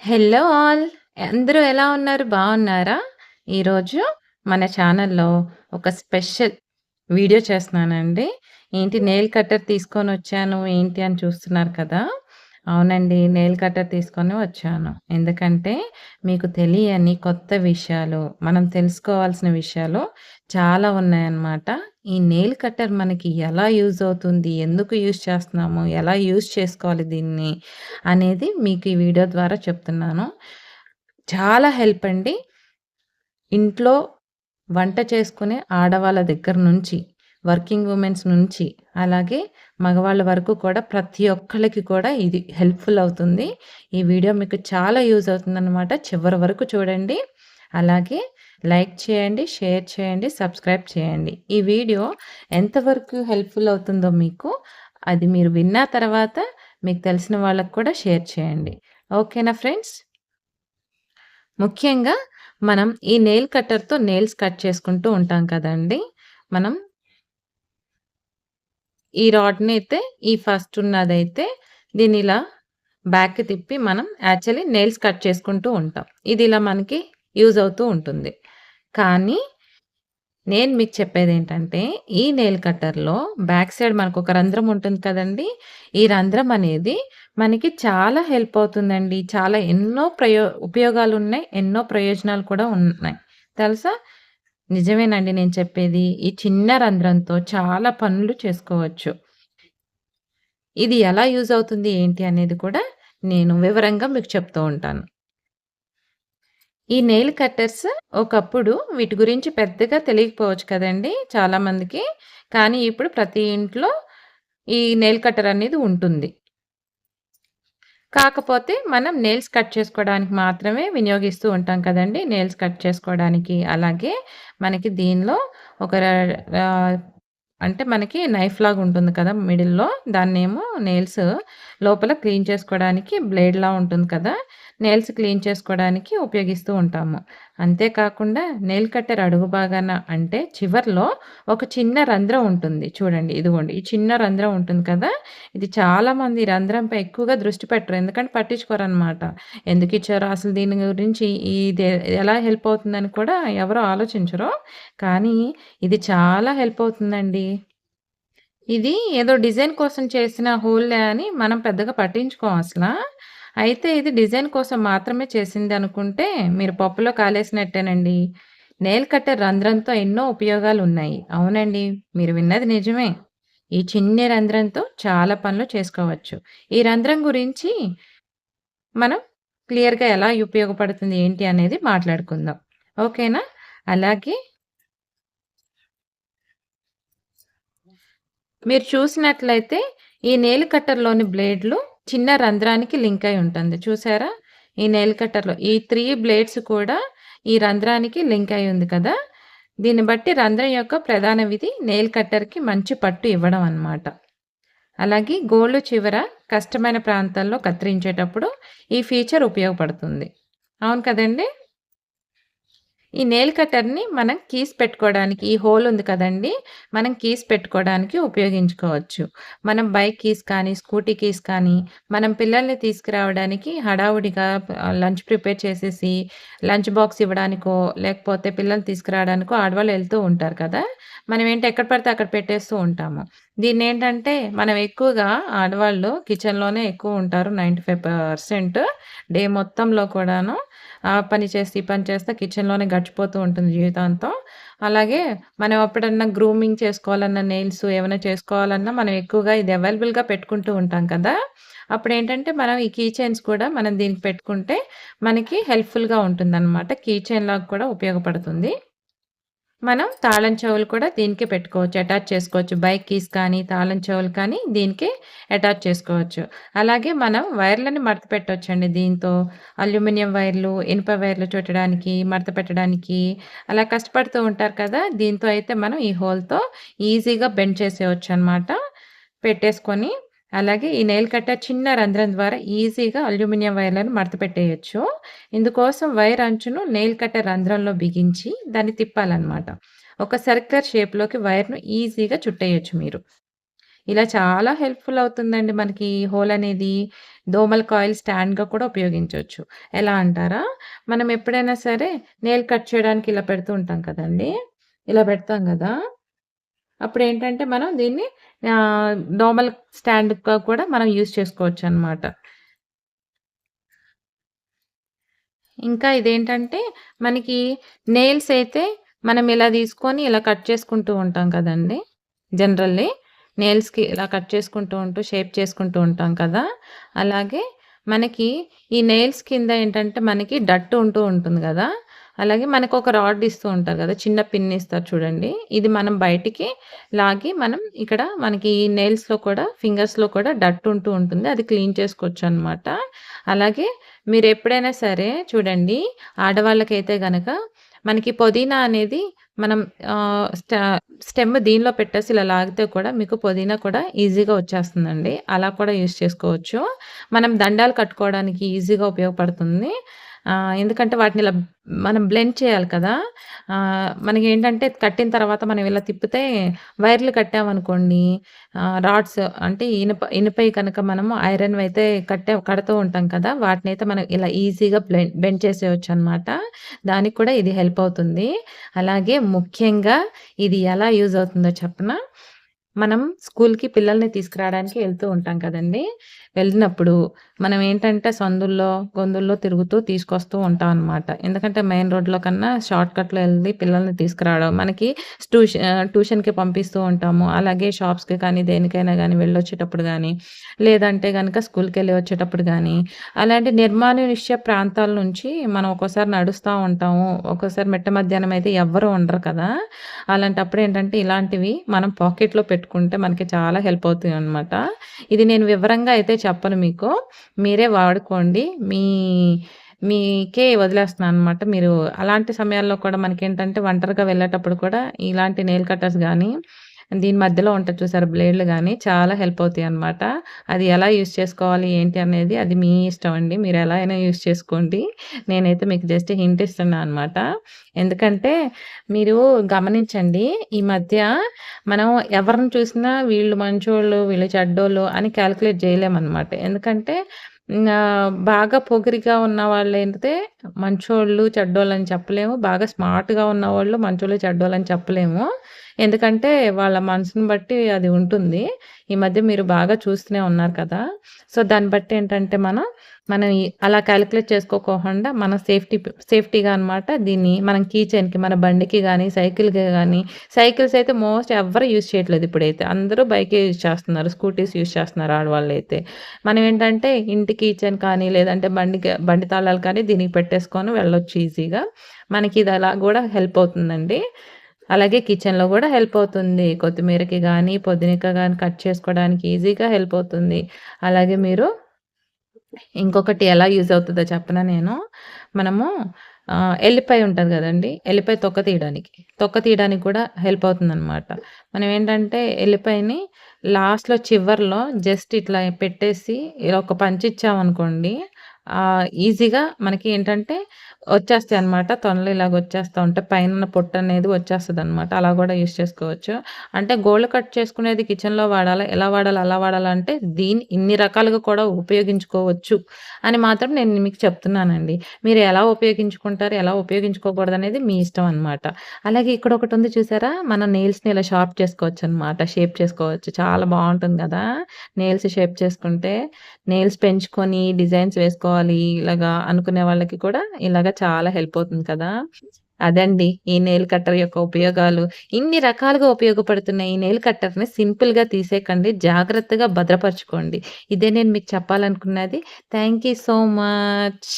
Hello all. అందరూ ఎలా ఉన్నారు? బాగున్నారా ఈరోజు మన ఛానల్‌లో ఒక స్పెషల్ వీడియో చేస్తున్నానండి. ఏంటి నెయిల్ కట్టర్ తీసుకొని వచ్చాను ఏంటి అని చూస్తున్నారు కదా! అవునండి. నెయిల్ కట్టర్ తీసుకొని వచ్చాను. ఎందుకంటే మీకు తెలియని కొత్త విషయాలు, మనం తెలుసుకోవాల్సిన విషయాలు చాలా ఉన్నాయన్నమాట. ఈ నెయిల్ కట్టర్ మనకి ఎలా యూజ్ అవుతుంది? ఎందుకు యూజ్ చేస్తున్నాము? ఎలా యూజ్ చేసుకోవాలి దీన్ని? అనేది మీకు ఈ వీడియో ద్వారా చెప్తున్నాను. చాలా హెల్ప్ అండి. ఇంట్లో వంట చేసుకునే ఆడవాళ్ళ దగ్గర నుంచి, వర్కింగ్ ఉమెన్స్ నుంచి, అలాగే మగవాళ్ళ వరకు కూడా ప్రతి ఒక్కళ్ళకి కూడా ఇది హెల్ప్‌ఫుల్ అవుతుంది. ఈ వీడియో మీకు చాలా యూజ్ అవుతుందన్నమాట చివరి వరకు చూడండి. అలాగే లైక్ చేయండి, షేర్ చేయండి, సబ్స్క్రైబ్ చేయండి. ఈ వీడియో ఎంతవరకు హెల్ప్‌ఫుల్ అవుతుందో మీకు, అది మీరు విన్న తర్వాత మీకు తెలిసిన వాళ్ళకి కూడా షేర్ చేయండి. ఓకేనా ఫ్రెండ్స్? ముఖ్యంగా మనం ఈ నెయిల్ కట్టర్‌తో నెయిల్స్ కట్ చేసుకుంటూ ఉంటాం కదండీ! మనం ఈ రాడ్‌ని అయితే ఈ ఫస్ట్ ఉన్నదైతే దీన్నిలా బ్యాక్‌కి తిప్పి మనం యాక్చువల్లీ నెయిల్స్ కట్ చేసుకుంటూ ఉంటాం. ఇది ఇలా మనకి యూజ్ అవుతూ ఉంటుంది. కానీ నేను మీకు చెప్పేది ఏంటంటే ఈ నెయిల్ కట్టర్‌లో బ్యాక్ సైడ్ మనకు ఒక రంధ్రం ఉంటుంది కదండీ! ఈ రంధ్రం అనేది మనకి చాలా హెల్ప్ అవుతుందండి. చాలా ఎన్నో ప్రయో ఉపయోగాలు ఉన్నాయి ఎన్నో ప్రయోజనాలు కూడా ఉన్నాయి. తెలుసా? నిజమేనండి నేను చెప్పేది. ఈ చిన్న రంధ్రంతో చాలా పనులు చేసుకోవచ్చు. ఇది ఎలా యూజ్ అవుతుంది ఏంటి అనేది కూడా నేను వివరంగా మీకు చెప్తూ ఉంటాను. ఈ నెయిల్ కట్టర్స్ ఒకప్పుడు వీటి గురించి పెద్దగా తెలియకపోవచ్చు కదండీ చాలామందికి. కానీ ఇప్పుడు ప్రతి ఇంట్లో ఈ నెయిల్ కట్టర్ అనేది ఉంటుంది. కాకపోతే మనం నెయిల్స్ కట్ చేసుకోవడానికి మాత్రమే వినియోగిస్తూ ఉంటాం కదండీ! నెయిల్స్ కట్ చేసుకోవడానికి. అలాగే మనకి దీనిలో ఒక అంటే మనకి నైఫ్ లాగా ఉంటుంది కదా! మిడిల్‌లో దాన్నేమో నెయిల్స్ లోపల క్లీన్ చేసుకోవడానికి బ్లేడ్‌లా ఉంటుంది కదా! నెయిల్స్ క్లీన్ చేసుకోవడానికి ఉపయోగిస్తూ ఉంటాము. అంతేకాకుండా నెయిల్ కట్టర్ అడుగు భాగాన అంటే చివర్లో ఒక చిన్న రంధ్రం ఉంటుంది. చూడండి ఇదిగోండి. ఈ చిన్న రంధ్రం ఉంటుంది కదా! ఇది చాలామంది రంధ్రంపై ఎక్కువగా దృష్టి పెట్టరు. ఎందుకంటే పట్టించుకోరన్నమాట ఎందుకు ఇచ్చారు అసలు దీని గురించి ఇది ఎలా హెల్ప్ అవుతుందని కూడా ఎవరు ఆలోచించరు. కానీ ఇది చాలా హెల్ప్ అవుతుందండి. ఇది ఏదో డిజైన్ కోసం చేసిన హోల్లే అని మనం పెద్దగా పట్టించుకోం అసలు అయితే ఇది డిజైన్ కోసం మాత్రమే చేసింది అనుకుంటే మీరు పప్పులో కాలేసినట్టేనండి. నేల్ కట్టర్ రంధ్రంతో ఎన్నో ఉపయోగాలు ఉన్నాయి అవునండి. మీరు విన్నది నిజమే. ఈ చిన్ని రంధ్రంతో చాలా పనులు చేసుకోవచ్చు. ఈ రంధ్రం గురించి మనం క్లియర్‌గా ఎలా ఉపయోగపడుతుంది ఏంటి అనేది మాట్లాడుకుందాం. ఓకేనా? అలాగే మీరు చూసినట్లయితే ఈ నెయిల్ కట్టర్‌లోని బ్లేడ్లు చిన్న రంధ్రానికి లింక్ అయి ఉంటుంది. చూసారా? ఈ నెయిల్ కట్టర్‌లో ఈ త్రీ బ్లేడ్స్ కూడా ఈ రంధ్రానికి లింక్ అయి ఉంది కదా! దీన్ని బట్టి రంధ్రం యొక్క ప్రధాన విధి నెయిల్ కట్టర్‌కి మంచి పట్టు ఇవ్వడం అన్నమాట. అలాగే గోళ్ళు చివర కష్టమైన ప్రాంతాల్లో కత్తిరించేటప్పుడు ఈ ఫీచర్ ఉపయోగపడుతుంది. అవును కదండీ! ఈ నెయిల్ కట్టర్‌ని మనం కీస్ పెట్టుకోవడానికి ఈ హోల్ ఉంది కదండీ! మనం కీస్ పెట్టుకోవడానికి ఉపయోగించుకోవచ్చు. మనం బైక్ కీస్ కానీ, స్కూటీ కీస్ కానీ, మనం పిల్లల్ని తీసుకురావడానికి హడావుడిగా లంచ్ ప్రిపేర్ చేసేసి లంచ్ బాక్స్ ఇవ్వడానికో, లేకపోతే పిల్లల్ని తీసుకురావడానికో ఆడవాళ్ళు వెళ్తూ ఉంటారు కదా! మనం ఏంటి ఎక్కడ పడితే అక్కడ పెట్టేస్తూ ఉంటాము. దీన్ని ఏంటంటే మనం ఎక్కువగా ఆడవాళ్ళు కిచెన్‌లోనే ఎక్కువ ఉంటారు. 95% డే మొత్తంలో కూడాను ఆ పని చేస్తే, ఈ పని చేస్తే కిచెన్‌లోనే గడిచిపోతూ ఉంటుంది జీవితాంతం. అలాగే మనం ఎప్పుడన్నా గ్రూమింగ్ చేసుకోవాలన్నా, నెయిల్స్ ఏమైనా చేసుకోవాలన్నా మనం ఎక్కువగా ఇది అవైలబుల్‌గా పెట్టుకుంటూ ఉంటాం కదా! అప్పుడు ఏంటంటే మనం ఈ కీ చైన్స్ కూడా మనం దీనికి పెట్టుకుంటే మనకి హెల్ప్‌ఫుల్‌గా ఉంటుందనమాట. కీ చైన్ లాగా కూడా ఉపయోగపడుతుంది. మనం తాళం చెవులు కూడా దీనికి పెట్టుకోవచ్చు. అటాచ్ చేసుకోవచ్చు. బైక్ కీస్ కానీ, తాళం చెవులు కానీ దీనికి అటాచ్ చేసుకోవచ్చు. అలాగే మనం వైర్‌లని మడత పెట్టవచ్చండి దీంతో. అల్యూమినియం వైర్లు, ఇనుప వైర్లు చుట్టడానికి, మడత పెట్టడానికి అలా కష్టపడుతూ ఉంటారు కదా! దీంతో అయితే మనం ఈ హోల్‌తో ఈజీగా బెండ్ చేసేయొచ్చనమాట. పెట్టేసుకొని అలాగే ఈ నెయిల్ కట్టర్ చిన్న రంధ్రం ద్వారా ఈజీగా అల్యూమినియం వైర్‌లను మడత పెట్టేయచ్చు ఇందుకోసం వైర్ అంచును నెయిల్ కట్టర్ రంధ్రంలో బిగించి దాన్ని తిప్పాలన్నమాట ఒక సర్క్యులర్ షేప్‌లోకి వైర్‌ను ఈజీగా చుట్టేయొచ్చు మీరు. ఇలా చాలా హెల్ప్‌ఫుల్ అవుతుందండి మనకి హోల్ అనేది. దోమల కాయిల్ స్టాండ్‌గా కూడా ఉపయోగించవచ్చు ఎలా అంటారా? మనం ఎప్పుడైనా సరే నెయిల్ కట్ చేయడానికి ఇలా పెడుతూ ఉంటాం కదండీ! ఇలా పెడతాం కదా అప్పుడు ఏంటంటే మనం దీన్ని నార్మల్ స్టాండ్‌గా కూడా మనం యూజ్ చేసుకోవచ్చు అనమాట ఇంకా ఇదేంటంటే మనకి నెయిల్స్ అయితే మనం ఇలా తీసుకొని ఇలా కట్ చేసుకుంటూ ఉంటాం కదండీ! జనరల్లీ నెయిల్స్‌కి ఇలా కట్ చేసుకుంటూ ఉంటూ షేప్ చేసుకుంటూ ఉంటాం కదా! అలాగే మనకి ఈ నెయిల్స్ కింద ఏంటంటే మనకి డట్టు ఉంటూ ఉంటుంది కదా అలాగే మనకు ఒక రాడ్ ఇస్తూ ఉంటారు కదా చిన్న పిన్ ఇస్తారు చూడండి. ఇది మనం బయటికి లాగి మనం ఇక్కడ మనకి నెయిల్స్‌లో కూడా ఫింగర్స్‌లో కూడా డట్ ఉంటూ ఉంటుంది. అది క్లీన్ చేసుకోవచ్చు అనమాట అలాగే మీరు ఎప్పుడైనా సరే చూడండి ఆడవాళ్ళకైతే గనక మనకి పుదీనా అనేది మనం స్ట స్టెమ్ దీనిలో పెట్టేసి ఇలా లాగితే కూడా మీకు పుదీనా కూడా ఈజీగా వచ్చేస్తుందండి. అలా కూడా యూస్ చేసుకోవచ్చు. మనం దండాలు కట్టుకోవడానికి ఈజీగా ఉపయోగపడుతుంది. ఎందుకంటే వాటిని ఇలా మనం బ్లెండ్ చేయాలి కదా! మనకి ఏంటంటే కట్టిన తర్వాత మనం ఇలా తిప్పితే వైర్లు కట్టామనుకోండి రాడ్స్ అంటే ఇనుప ఇనుపై కనుక మనము ఐరన్‌వయితే కట్టే కడుతూ ఉంటాం కదా! వాటిని అయితే మనం ఇలా ఈజీగా బ్లెండ్ బెండ్ చేసేయొచ్చనమాట. దానికి కూడా ఇది హెల్ప్ అవుతుంది. అలాగే ముఖ్యంగా ఇది ఎలా యూజ్ అవుతుందో చెప్పనా? మనం స్కూల్‌కి పిల్లల్ని తీసుకురావడానికి వెళ్తూ ఉంటాం కదండీ! వెళ్ళినప్పుడు మనం ఏంటంటే సందుల్లో, గొందుల్లో తిరుగుతూ తీసుకొస్తూ ఉంటాం అనమాట. ఎందుకంటే మెయిన్ రోడ్‌లో కన్నా షార్ట్‌కట్‌లో వెళ్ళి పిల్లల్ని తీసుకురావడం మనకి ట్యూషన్ ట్యూషన్‌కి పంపిస్తూ ఉంటాము. అలాగే షాప్స్‌కి కానీ, దేనికైనా కానీ వెళ్ళొచ్చేటప్పుడు కానీ లేదంటే కనుక స్కూల్కి వెళ్ళి వచ్చేటప్పుడు కానీ అలాంటి నిర్మానుష్య ప్రాంతాల నుంచి మనం ఒక్కోసారి నడుస్తూ ఉంటాము. ఒక్కోసారి మిట్ట మధ్యాహ్నం అయితే ఎవ్వరు ఉండరు కదా! అలాంటప్పుడు ఏంటంటే ఇలాంటివి మనం పాకెట్‌లో పెట్టుకుంటే మనకి చాలా హెల్ప్ అవుతాయనమాట. ఇది నేను వివరంగా అయితే చెప్పను మీకు. మీరే వాడుకోండి. మీ మీకే వదిలేస్తున్నాను అనమాట మీరు అలాంటి సమయాల్లో కూడా మనకేంటంటే ఒంటరిగా వెళ్ళేటప్పుడు కూడా ఇలాంటి నెయిల్ కట్టర్స్ కానీ దీని మధ్యలో ఉంటుంది చూసారు బ్లేడ్లు కానీ చాలా హెల్ప్ అవుతాయి అనమాట అది ఎలా యూజ్ చేసుకోవాలి ఏంటి అనేది అది మీ ఇష్టం అండి. మీరు ఎలా అయినా యూస్ చేసుకోండి. నేనైతే మీకు జస్ట్ హింట్ ఇస్తున్నా అనమాట. ఎందుకంటే మీరు గమనించండి ఈ మధ్య మనం ఎవరిని చూసినా వీళ్ళు మంచోళ్ళు, వీళ్ళు చెడ్డోళ్ళు అని కాలిక్యులేట్ చేయలేమన్నమాట ఎందుకంటే బాగా పొగిరిగా ఏంటంటే మంచోళ్ళు, చెడ్డోళ్ళు అని చెప్పలేము. బాగా స్మార్ట్‌గా ఉన్నవాళ్ళు మంచోళ్ళు, చెడ్డోళ్ళని చెప్పలేము. ఎందుకంటే వాళ్ళ మనసుని బట్టి అది ఉంటుంది. ఈ మధ్య మీరు బాగా చూస్తూనే ఉన్నారు కదా! సో, దాన్ని బట్టి ఏంటంటే మనం, మనం అలా క్యాలిక్యులేట్ చేసుకోకోకుండా మన సేఫ్టీ సేఫ్టీగా అనమాట దీన్ని మనం కీ చైన్‌కి మన బండికి కానీ సైకిల్‌కి కానీ సైకిల్స్ అయితే మోస్ట్ ఎవ్వరు యూజ్ చేయట్లేదు ఇప్పుడైతే. అందరూ బైకే యూజ్ చేస్తున్నారు. స్కూటీస్ యూజ్ చేస్తున్నారు ఆడవాళ్ళు అయితే మనం ఏంటంటే ఇంటి కీ చైన్ కానీ, లేదంటే బండికి బండి తాళాలు కానీ దీనికి పెట్టేసుకొని వెళ్ళొచ్చు ఈజీగా. మనకి ఇది అలా కూడా హెల్ప్ అవుతుందండి. అలాగే కిచెన్‌లో కూడా హెల్ప్ అవుతుంది. కొత్తిమీరకి కానీ పొదినిక కానీ కట్ చేసుకోవడానికి ఈజీగా హెల్ప్ అవుతుంది. అలాగే మీరు ఇంకొకటి ఎలా యూజ్ అవుతుందో చెప్పనా నేను? మనము ఎల్లిపాయ ఉంటుంది కదండి ఎల్లిపాయ తొక్క తీయడానికి. తొక్క తీయడానికి కూడా హెల్ప్ అవుతుందనమాట. మనం ఏంటంటే ఎల్లిపాయని లాస్ట్‌లో చివర్లో జస్ట్ ఇట్లా పెట్టేసి ఇలా ఒక పంచి ఇచ్చామనుకోండి ఈజీగా మనకి ఏంటంటే వచ్చేస్తాయి అనమాట తొనలు ఇలాగ వచ్చేస్తా ఉంటాయి. అనేది వచ్చేస్తుంది అనమాట అలా కూడా యూజ్ చేసుకోవచ్చు. అంటే గోల్డ్ కట్ చేసుకునేది కిచెన్‌లో వాడాలా? ఎలా వాడాలి? అలా వాడాలంటే దీన్ని ఇన్ని రకాలుగా కూడా ఉపయోగించుకోవచ్చు అని మాత్రం నేను మీకు చెప్తున్నానండి. మీరు ఎలా ఉపయోగించుకుంటారు? ఎలా ఉపయోగించుకోకూడదనేది మీ ఇష్టం అనమాట. అలాగే ఇక్కడ ఒకటి ఉంది చూసారా? మన నెయిల్స్‌ని ఇలా షార్ప్ చేసుకోవచ్చనమాట. షేప్ చేసుకోవచ్చు. చాలా బాగుంటుంది కదా నెయిల్స్ షేప్ చేసుకుంటే. నెయిల్స్ పెంచుకొని డిజైన్స్ వేసుకోవాలి ఇలాగా అనుకునే వాళ్ళకి కూడా ఇలాగ చాలా హెల్ప్ అవుతుంది కదా! అదండి ఈ నెయిల్ కట్టర్ యొక్క ఉపయోగాలు. ఇన్ని రకాలుగా ఉపయోగపడుతున్న ఈ నెయిల్ కట్టర్‌ని సింపుల్‌గా తీసేయకండి. జాగ్రత్తగా భద్రపరచుకోండి. ఇదే నేను మీకు చెప్పాలనుకున్నది. Thank you so much.